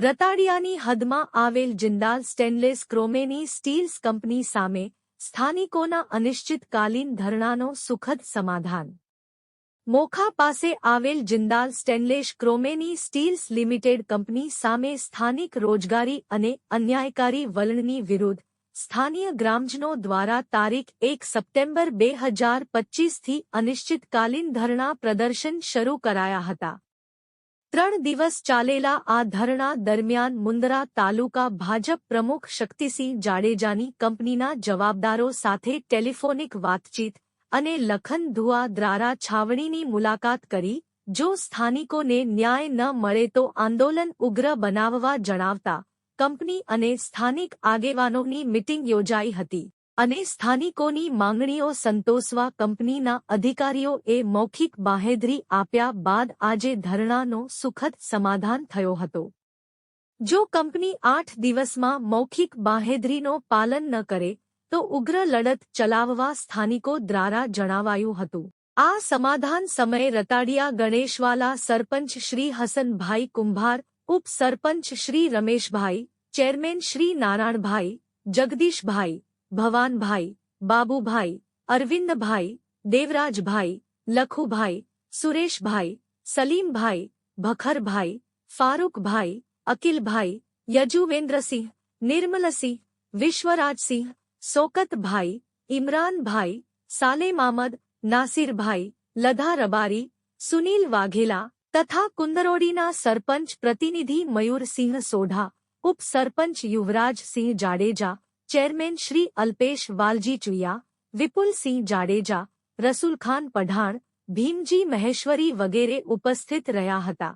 રતાડિયાની હદમાં આવેલ Jindal stainless Chromeni steels company સામે સ્થાનિકોના અનિશ્ચિતકાલીન ધરણાનો સુખદ સમાધાન. મોખા પાસે આવેલ Jindal સ્ટેનલેશ Chromeni steels limited company સામે સ્થાનિક રોજગારી અને અન્યાયકારી વલણની વિરુદ્ધ સ્થાનીય ગ્રામજનો દ્વારા તારીખ એક સપ્ટેમ્બર બે હજાર પચીસથી અનિશ્ચિતકાલીન ધરણા પ્રદર્શન શરૂ કરાયા હતા. ત્રણ દિવસ ચાલેલા આ ધરણા દરમિયાન મુંદરા તાલુકા ભાજપ પ્રમુખ શક્તિસિંહ જાડેજાની કંપનીના જવાબદારો સાથે ટેલિફોનિક વાતચીત અને લખન ધુઆ દ્વારા છાવણીની મુલાકાત કરી, જો સ્થાનિકોને ન્યાય ન મળે તો આંદોલન ઉગ્ર બનાવવા જણાવતા, કંપની અને સ્થાનિક આગેવાનોની મિટિંગ યોજાઈ હતી. અને સ્થાનિકોની માંગણીઓ સંતોષવા કંપનીના અધિકારીઓએ મૌખિક બાહેધરી આપ્યા બાદ આજે ધરણાનો સુખદ સમાધાન થયો હતો. જો કંપની આઠ દિવસમાં મૌખિક બાહેધરીનો પાલન ન કરે, તો ઉગ્ર લડત ચલાવવા સ્થાનિકો દ્વારા જણાવાયું હતું. આ સમાધાન સમયે રતાડિયા ગણેશવાલા સરપંચ શ્રી હસનભાઈ કુંભાર, ઉપસરપંચ શ્રી રમેશભાઈ, ચેરમેન શ્રી નારાયણભાઈ, જગદીશભાઈ ભવાનભાઈ બાબુભાઈ અરવિંદભાઈ દેવરાજભાઈ લખુભાઈ સુરેશભાઈ સલીમભાઈ ભખરભાઈ ફારૂકભાઈ અકિલભાઈ યજુવેન્દ્રસિંહ નિર્મલસિંહ વિશ્વરાજસિંહ સોકતભાઈ ઇમરાનભાઈ સાલેમ આમદ નાસિરભાઈ લધા રબારી સુનીલ વાઘેલા તથા કુંદરોડીના સરપંચ પ્રતિનિધિ મયુરસિંહ સોઢા ઉપસરપંચ યુવરાજસિંહ જાડેજા ચેરમેન શ્રી અલ્પેશ વાલજી ચુયા વિપુલસિંહ જાડેજા રસુલખાન પઢાણ, ભીમજી મહેશ્વરી વગેરે ઉપસ્થિત રહ્યા હતા.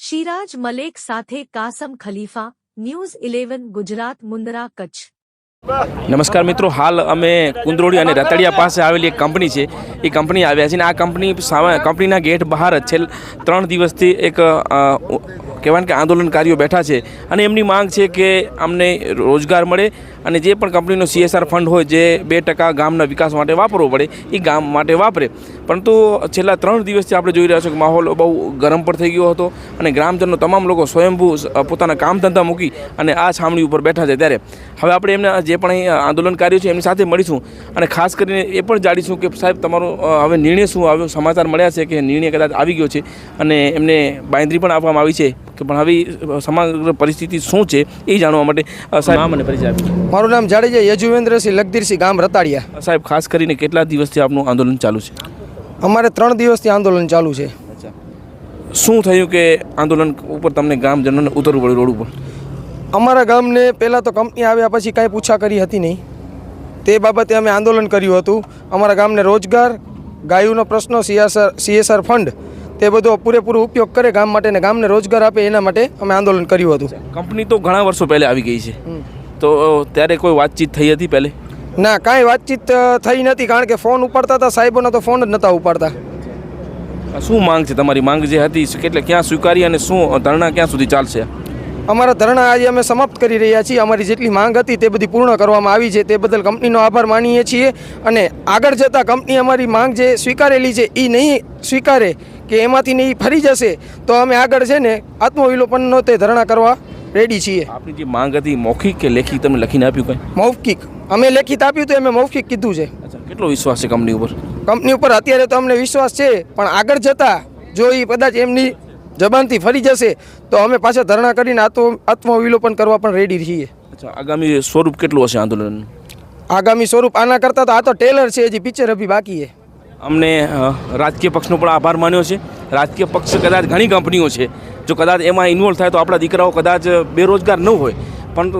શિરાજ મલેક સાથે કાસમ ખલીફા, ન્યૂઝ ઇલેવન, ગુજરાત મુંદરા કચ્છ. નમસ્કાર મિત્રો, હાલ અમે કુંદરોડી અને રતડિયા પાસે આવેલી એક કંપની છે. એ કંપની આવ્યા છે અને આ કંપની સામે કંપનીના ગેટ બહાર છેલ્લા ત્રણ દિવસથી એક કહેવાય કે આંદોલનકારીઓ બેઠા છે અને એમની માંગ છે કે અમને રોજગાર મળે અને જે પણ કંપનીનો સીએસઆર ફંડ હોય જે બે ટકા ગામના વિકાસ માટે વાપરવો પડે, એ ગામ માટે વાપરે. પરંતુ છેલ્લા ત્રણ દિવસથી આપણે જોઈ રહ્યા છો કે માહોલ બહુ ગરમ પણ થઈ ગયો હતો અને ગ્રામજનો તમામ લોકો સ્વયંભૂ પોતાના કામ ધંધા મૂકી અને આ છામણી ઉપર બેઠા છે ત્યારે. હવે આપણે એમના જે પણ અહીં આંદોલનકારીઓ છે એમની સાથે મળીશું અને ખાસ કરીને એ પણ જાણીશું કે સાહેબ તમારો હવે નિર્ણય શું આવ્યો? સમાચાર મળ્યા છે કે નિર્ણય કદાચ આવી ગયો છે અને એમને બાંયધરી પણ આપવામાં આવી છે. કે પણ હવે સમગ્ર પરિસ્થિતિ શું છે એ જાણવા માટે સાહેબ નામ અને પરિચય મારું નામ જાડેજા યજુવેન્દ્રસિંહ લગધીરસિંહ ગામ રતાડિયા. સાહેબ ખાસ કરીને કેટલા દિવસથી આપનું આંદોલન ચાલુ છે? અમારે ત્રણ દિવસથી આંદોલન ચાલુ છે. શું થયું કે આંદોલન ઉપર તમને ગામજનોને ઉતરવું પડ્યું રોડ ઉપર? અમારા ગામને પહેલાં તો કંપની આવ્યા પછી કાંઈ પૂછા કરી હતી નહીં. તે બાબતે અમે આંદોલન કર્યું હતું. અમારા ગામને રોજગાર ગાયોનો પ્રશ્ન સીએસઆર સીએસઆર ફંડ તે બધો પૂરેપૂરો ઉપયોગ કરે ગામ માટે ને ગામને રોજગાર આપે એના માટે અમે આંદોલન કર્યું હતું. કંપની તો ઘણા વર્ષો પહેલાં આવી ગઈ છે. તો ત્યારે કોઈ વાતચીત થઈ હતી પહેલે? ના કાંઈ વાતચીત થઈ નથી કારણ કે ફોન ઉપાડતા હતા સાહેબોના તો ફોન જ નહોતા ઉપાડતા. શું માંગ છે તમારી? માંગ જે હતી કેટલે ક્યાં સ્વીકારી અને શું ધરણા ક્યાં સુધી ચાલશે? અમારા ધરણા આજે અમે સમાપ્ત કરી રહ્યા છીએ. અમારી જેટલી માંગ હતી તે બધી પૂર્ણ કરવામાં આવી છે. તે બદલ કંપનીનો આભાર માનીએ છીએ અને આગળ જતાં કંપની અમારી માંગ જે સ્વીકારેલી છે એ નહીં સ્વીકારે કે એમાંથી નહીં ફરી જશે તો અમે આગળ છે ને આત્મવિલોપનનો તે ધરણા કરવા રેડી છીએ. આપની જે માંગ હતી મૌખિક કે લેખિત તમને લખીને આપ્યું કંઈ? મૌખિક. અમે લેખિત આપ્યું તો અમે મૌખિક કીધું છે. કેટલો વિશ્વાસ છે કંપની ઉપર? કંપની ઉપર અત્યારે તો અમને વિશ્વાસ છે પણ આગળ જતાં જો એ કદાચ એમની જબાનથી ફરી જશે તો અમે પાછા ધરણા કરીને આત્મ આત્મવિલોપન કરવા પણ રેડી છીએ. અચ્છા આગામી સ્વરૂપ કેટલું હશે આંદોલન આગામી સ્વરૂપ આના કરતાં તો આ તો ટેલર છે હજી પિક્ચર અભી બાકી છે. અમને રાજકીય પક્ષનો પણ આભાર માન્યો છે. રાજકીય પક્ષ કદાચ ઘણી કંપનીઓ છે. જો કદાચ એમાં ઇન્વોલ્વ થાય તો આપણા દીકરાઓ કદાચ બેરોજગાર ન હોય. પણ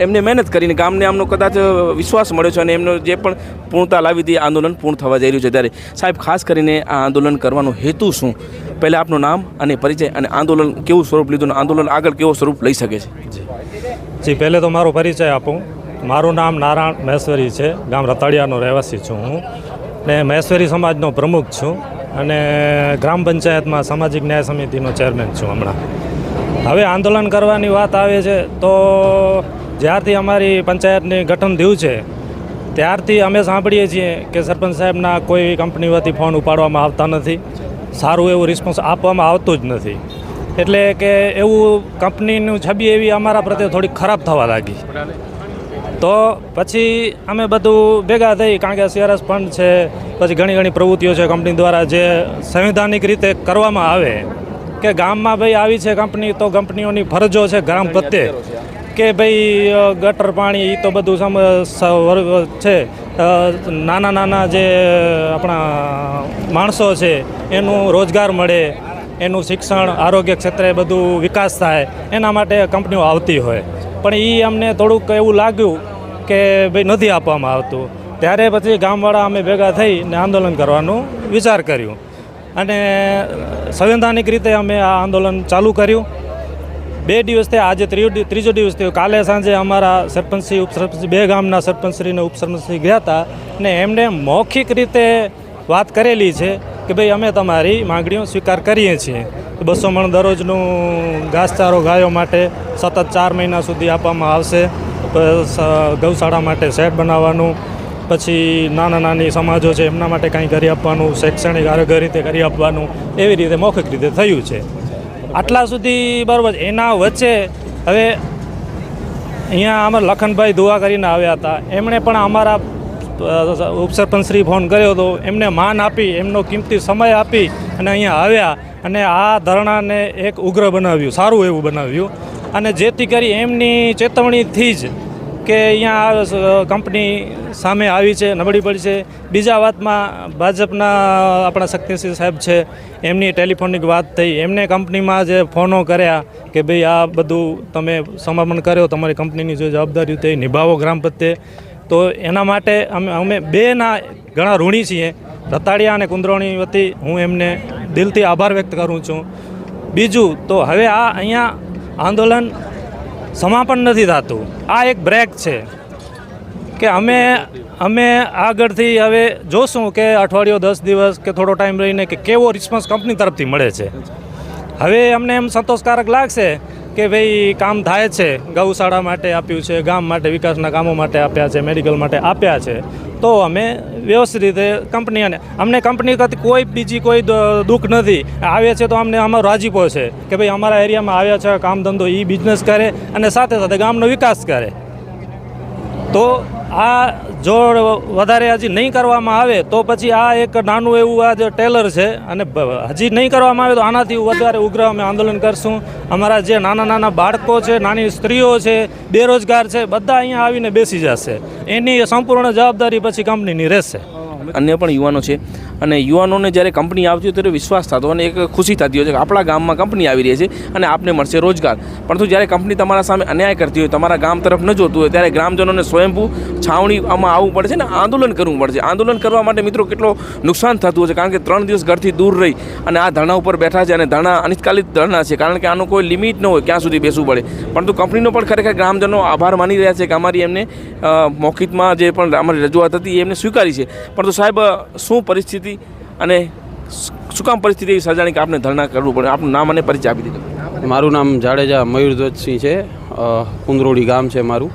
એમને મહેનત કરીને ગામને આમનો કદાચ વિશ્વાસ મળ્યો છે અને એમનો જે પણ પૂર્ણતા લાવી હતી આંદોલન પૂર્ણ થવા જઈ રહ્યું છે. ત્યારે સાહેબ, ખાસ કરીને આ આંદોલન કરવાનો હેતુ શું? પહેલાં આપનું નામ અને પરિચય અને આંદોલન કેવું સ્વરૂપ લીધું આંદોલન આગળ કેવો સ્વરૂપ લઈ શકે છે? જી, પહેલે તો મારો પરિચય આપું. મારું નામ નારાયણ મહેશ્વરી છે. ગામ રતાડિયાનો રહેવાસી છું હું. ને મહેશ્વરી સમાજનો પ્રમુખ છું અને ગ્રામ પંચાયતમાં સામાજિક ન્યાય સમિતિનો ચેરમેન છું હમણાં. હવે આંદોલન કરવાની વાત આવે છે, તો જ્યારથી અમારી પંચાયતની ગઠન થયું છે, ત્યારથી અમે સાંભળીએ છીએ કે સરપંચ સાહેબના કોઈ કંપની વતી ફોન ઉપાડવામાં આવતા નથી, સારું એવું રિસ્પોન્સ આપવામાં આવતું જ નથી. એટલે કે એવું કંપનીનું છબી એવી અમારા પ્રત્યે થોડીક ખરાબ થવા લાગી. તો પછી અમે બધું ભેગા થઈ, કારણ કે સીઆરએસ ફંડ છે, પછી ઘણી ઘણી પ્રવૃત્તિઓ છે કંપની દ્વારા જે સંવિધાનિક રીતે કરવામાં આવે કે ગામમાં ભાઈ આવી છે કંપની તો કંપનીઓની ફરજો છે ગ્રામ પ્રત્યે. કે ભાઈ ગટર પાણી એ તો બધું છે. નાના નાના જે આપણા માણસો છે એનું રોજગાર મળે એનું શિક્ષણ આરોગ્ય ક્ષેત્રે બધું વિકાસ થાય એના માટે કંપનીઓ આવતી હોય. પણ એ અમને થોડુંક એવું લાગ્યું કે ભાઈ નથી આપવામાં આવતું. ત્યારે પછી ગામવાળા અમે ભેગા થઈને આંદોલન કરવાનું વિચાર કર્યું. અને સંવૈધાનિક રીતે અમે આ આંદોલન ચાલુ કર્યું. બે દિવસ થયા, આજે ત્રીજો દિવસ થયો. કાલે સાંજે અમારા સરપંચશ્રી ઉપસરપંચશ્રી બે ગામના સરપંચશ્રી અને ઉપસરપંચશ્રી ગયા હતા ને એમણે મૌખિક રીતે વાત કરેલી છે કે ભાઈ અમે તમારી માંગણીઓ સ્વીકાર કરીએ છીએ. બસો મણ દરરોજનું ઘાસચારો ગાયો માટે સતત ચાર મહિના સુધી આપવામાં આવશે. ગૌશાળા માટે શેડ બનાવવાનું પછી નાના નાની સમાજો છે, એમના માટે કાંઈ કરી આપવાનું, શૈક્ષણિક આરોગ્ય રીતે કરી આપવાનું, એવી રીતે મૌખિક રીતે થયું છે. આટલા સુધી બરાબર, એના વચ્ચે હવે અહીંયા અમારા લખનભાઈ દુઆ કરીને આવ્યા હતા. એમણે પણ અમારા ઉપસરપંચશ્રી ફોન કર્યો હતો. એમને માન આપી, એમનો કિંમતી સમય આપી અને અહીંયા આવ્યા અને આ ધરણાને એક ઉગ્ર બનાવ્યું, સારું એવું બનાવ્યું. અને જેથી કરી એમની ચેતવણીથી જ કે અહીંયા કંપની સામે આવી છે, નબળી પડી છે. બીજા વાતમાં ભાજપના આપણા શક્તિસિંહ સાહેબ છે, એમની ટેલિફોનિક વાત થઈ. એમને કંપનીમાં જે ફોનો કર્યા કે ભાઈ આ બધું તમે સમર્પણ કર્યો, તમારી કંપનીની જે જવાબદારી તે નિભાવો ગ્રામ પ્રત્યે. તો એના માટે અમે અમે બેના ઘણા ઋણી છીએ. રતાડિયા અને કુંદરોણી વતી હું એમને દિલથી આભાર વ્યક્ત કરું છું. બીજું તો હવે આ અહીંયા આંદોલન સમાપન નથી થતું. આ એક બ્રેક છે કે અમે અમે આગળથી હવે જોશું કે અઠવાડિયો દસ દિવસ કે થોડો ટાઈમ રહીને કે કેવો રિસ્પોન્સ કંપની તરફથી મળે છે. હવે અમને એમ સંતોષકારક લાગશે કે ભાઈ, કામ થાય છે. ગૌશાળા માટે આપ્યું છે, ગામ માટે, વિકાસના કામો માટે આપ્યા છે મેડિકલ માટે આપ્યા છે. તો અમે વ્યવસ્થિત રીતે કંપની અને અમને કંપની કરતી કોઈ બીજી કોઈ દુઃખ નથી. આવે છે તો અમને અમારો રાજીપો છે કે ભાઈ, અમારા એરિયામાં આવ્યા છે, કામ ધંધો એ બિઝનેસ કરે અને સાથે સાથે ગામનો વિકાસ કરે. તો આ જો વધારે હજી નહીં કરવામાં આવે, તો પછી આ એક નાનું એવું આ જે ટેલર છે અને હજી નહીં કરવામાં આવે તો આનાથી વધારે ઉગ્ર અમે આંદોલન કરશું. અમારા જે નાના નાના બાળકો છે, નાની સ્ત્રીઓ છે, બેરોજગાર છે, બધા અહીંયા આવીને બેસી જશે. એની સંપૂર્ણ જવાબદારી પછી કંપનીની રહેશે. અન્ય પણ યુવાનો છે. અને યુવાનોને જ્યારે કંપની આવતી હોય ત્યારે વિશ્વાસ થતો અને એક ખુશી થતી હોય છે કે આપણા ગામમાં કંપની આવી રહી છે અને આપને મળશે રોજગાર. પરંતુ જ્યારે કંપની તમારા સામે અન્યાય કરતી હોય, તમારા ગામ તરફ ન જોતું હોય, ત્યારે ગ્રામજનોને સ્વયંભૂ છાવણી આમાં આવવું પડે છે ને આંદોલન કરવું પડશે આંદોલન કરવા માટે મિત્રો કેટલો નુકસાન થતું હોય છે, કારણ કે ત્રણ દિવસ ઘરથી દૂર રહી અને આ ધરણા ઉપર બેઠા છે અને ધરણા અનિષ્કાલિત ધરણા છે, કારણ કે આનું કોઈ લિમિટ ન હોય ક્યાં સુધી બેસવું પડે. પરંતુ કંપનીનો પણ ખરેખર ગ્રામજનો આભાર માની રહ્યા છે કે અમારી એમને મોકિતમાં જે પણ અમારી રજૂઆત હતી એમને સ્વીકારી છે. પરંતુ સાહેબ, શું પરિસ્થિતિ અને શું કામ પરિસ્થિતિ એવી સર્જાણી કે આપણે ધરણા કરવું પડે? આપનું નામ અને પરિચય આપી દીધો. મારું નામ જાડેજા મયુરધ્વજસિંહ છે. કુંદરોડી ગામ છે મારું.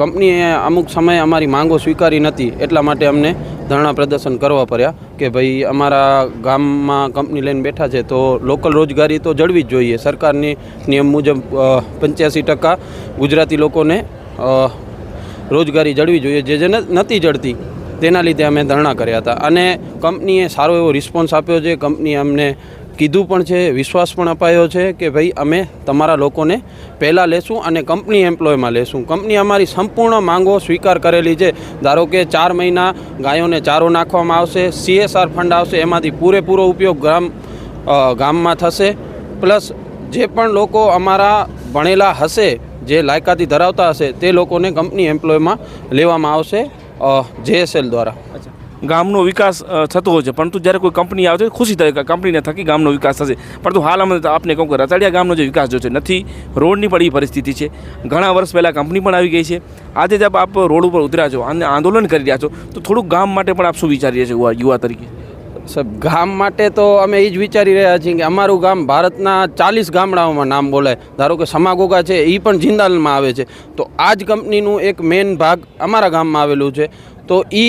કંપનીએ અમુક સમયે અમારી માંગો સ્વીકારી નથી, એટલા માટે અમને ધરણા પ્રદર્શન કરવા પડ્યા કે ભાઈ અમારા ગામમાં કંપની લઈને બેઠા છે, તો લોકલ રોજગારી તો જળવી જ જોઈએ. સરકારની નિયમ મુજબ પંચ્યાસી ટકા ગુજરાતી લોકોને રોજગારી જળવી જોઈએ, જે જે નથી જળતી. તેના લીધે અમે ધરણા કર્યા હતા. અને કંપનીએ સારો એવો રિસ્પોન્સ આપ્યો છે. કંપનીએ અમને કીધું પણ છે, વિશ્વાસ પણ અપાયો છે કે ભાઈ અમે તમારા લોકોને પહેલાં લેશું અને કંપની એમ્પ્લોયમાં લેશું. કંપની અમારી સંપૂર્ણ માંગો સ્વીકાર કરેલી છે. ધારો કે ચાર મહિના ગાયોને ચારો નાખવામાં આવશે સીએસઆર ફંડ આવશે, એમાંથી પૂરેપૂરો ઉપયોગ ગામ ગામમાં થશે. પ્લસ જે પણ લોકો અમારા ભણેલા હશે, જે લાયકાતી ધરાવતા હશે, તે લોકોને કંપની એમ્પ્લોયમાં લેવામાં આવશે. જેએસએલ દ્વારા. ગામનો વિકાસ થતો હોય છે. પરંતુ જ્યારે કોઈ કંપની આવે છે ખુશી થાય કે કંપનીને થકી ગામનો વિકાસ થશે. પરંતુ હાલ અમે આપને કહું કે રતાડિયા ગામનો જે વિકાસ જો છે, નથી. રોડની પણ એ પરિસ્થિતિ છે. ઘણા વર્ષ પહેલાં કંપની પણ આવી ગઈ છે. આજે જ આપ રોડ ઉપર ઉતર્યા છો અને આંદોલન કરી રહ્યા છો. તો થોડુંક ગામ માટે પણ આપ શું વિચારીએ છીએ યુવા તરીકે? સાહેબ, ગામ માટે તો અમે એ જ વિચારી રહ્યા છીએ કે અમારું ગામ ભારતના ચાલીસ ગામડાઓમાં નામ બોલાય. ધારો કે સમાગોગા છે એ પણ જિંદાલમાં આવે છે. તો આ જ કંપનીનું એક મેઇન ભાગ અમારા ગામમાં આવેલું છે. તો એ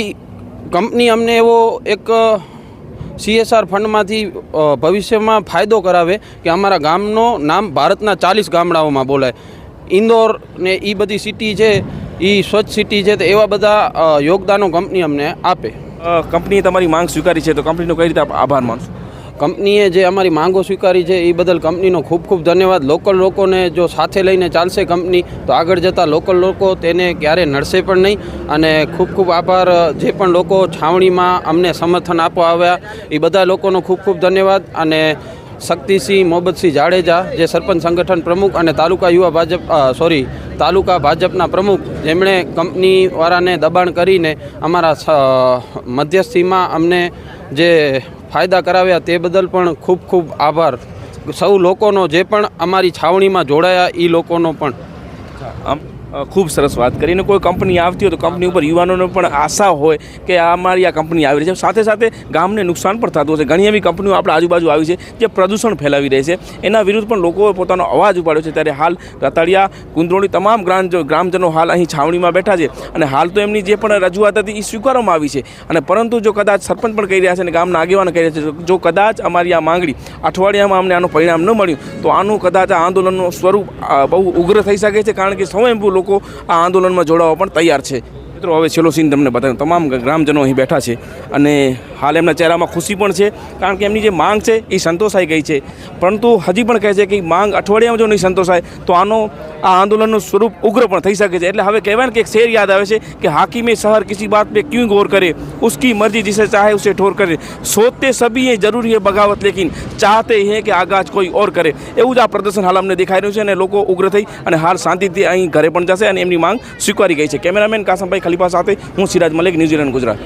કંપની અમને એવો એક સીએસઆર ફંડમાંથી ભવિષ્યમાં ફાયદો કરાવે કે અમારા ગામનો નામ ભારતના ચાલીસ ગામડાઓમાં બોલાય. ઇન્દોર ને એ બધી સિટી છે એ સ્વચ્છ સિટી છે, તો એવા બધા યોગદાનો કંપની અમને આપે. કંપનીએ તમારી માંગ સ્વીકારી છે, તો કંપનીનો કઈ રીતે આભાર માનશો? કંપનીએ જે અમારી માંગો સ્વીકારી છે, એ બદલ કંપનીનો ખૂબ ખૂબ ધન્યવાદ. લોકલ લોકોને જો સાથે લઈને ચાલશે કંપની, તો આગળ જતાં લોકલ લોકો તેને ક્યારે નડશે પણ નહીં. અને ખૂબ ખૂબ આભાર, જે પણ લોકો છાવણીમાં અમને સમર્થન આપવા આવ્યા, એ બધા લોકોનો ખૂબ ખૂબ ધન્યવાદ. અને શક્તિસિંહ મોહબ્બતસિંહ જાડેજા, જે સરપંચ સંગઠન પ્રમુખ અને તાલુકા યુવા ભાજપ સોરી તાલુકા ભાજપના પ્રમુખ, જેમણે કંપનીવાળાને દબાણ કરીને અમારા મધ્યસ્થીમાં અમને જે ફાયદા કરાવ્યા તે બદલ પણ ખૂબ ખૂબ આભાર. સૌ લોકોનો જે પણ અમારી છાવણીમાં જોડાયા એ લોકોનો પણ. આમ ખૂબ સરસ વાત કરી. અને કોઈ કંપની આવતી હોય તો કંપની ઉપર યુવાનોને પણ આશા હોય કે આ અમારી આ કંપની આવી રહી છે. સાથે સાથે ગામને નુકસાન પણ થતું હશે. ઘણી એવી કંપનીઓ આપણા આજુબાજુ આવી છે જે પ્રદૂષણ ફેલાવી રહી છે. એના વિરુદ્ધ પણ લોકોએ પોતાનો અવાજ ઉપાડ્યો છે. ત્યારે હાલ રતાડિયા કુંદરોળી તમામ ગ્રામ ગ્રામજનો હાલ અહીં છાવણીમાં બેઠા છે. અને હાલ તો એમની જે પણ રજૂઆત હતી એ સ્વીકારવામાં આવી છે. અને પરંતુ જો કદાચ સરપંચ પણ કહી રહ્યા છે અને ગામના આગેવાન કહી રહ્યા છે, જો કદાચ અમારી આ માંગણી અઠવાડિયામાં અમને આનું પરિણામ ન મળ્યું, તો આનું કદાચ આ આંદોલનનું સ્વરૂપ બહુ ઉગ્ર થઈ શકે છે. કારણ કે સ્વયંભૂ લોકો આ આંદોલનમાં જોડાવા પણ તૈયાર છે. મિત્રો, હવે છેલ્લો સીન તમને બતાવ્યું તમામ ગ્રામજનો અહીં બેઠા છે અને હાલ એમના ચહેરામાં ખુશી પણ છે, કારણ કે એમની જે માંગ છે એ સંતોષાઈ ગઈ છે. પરંતુ હજી પણ કહે છે કે માંગ અઠવાડિયામાં જો નહીં સંતોષાય, તો આનો આ આંદોલનનું સ્વરૂપ ઉગ્ર પણ થઈ શકે છે. એટલે હવે કહેવાય ને કે એક શેર યાદ આવે છે કે હાકીમે શહર કિસી બાત પે ક્યું ગોર કરે, ઉસકી મરજી જીસે ચાહે ઉસે ઠોર કરે. સોતે સભી જરૂરી હે બગાવત, લેકિન ચાહતે હે કે આગાજ કોઈ ઓર કરે. એવું જ આ પ્રદર્શન હાલ અમને દેખાઈ રહ્યું છે અને લોકો ઉગ્ર થઈ અને હાલ શાંતિથી અહીં ઘરે પણ જશે અને એમની માંગ સ્વીકારી ગઈ છે. કેમેરામેન કાસમભાઈ ખલીફા સાથે હું સિરાજ મલિક ન્યૂઝીલેન્ડ ગુજરાત.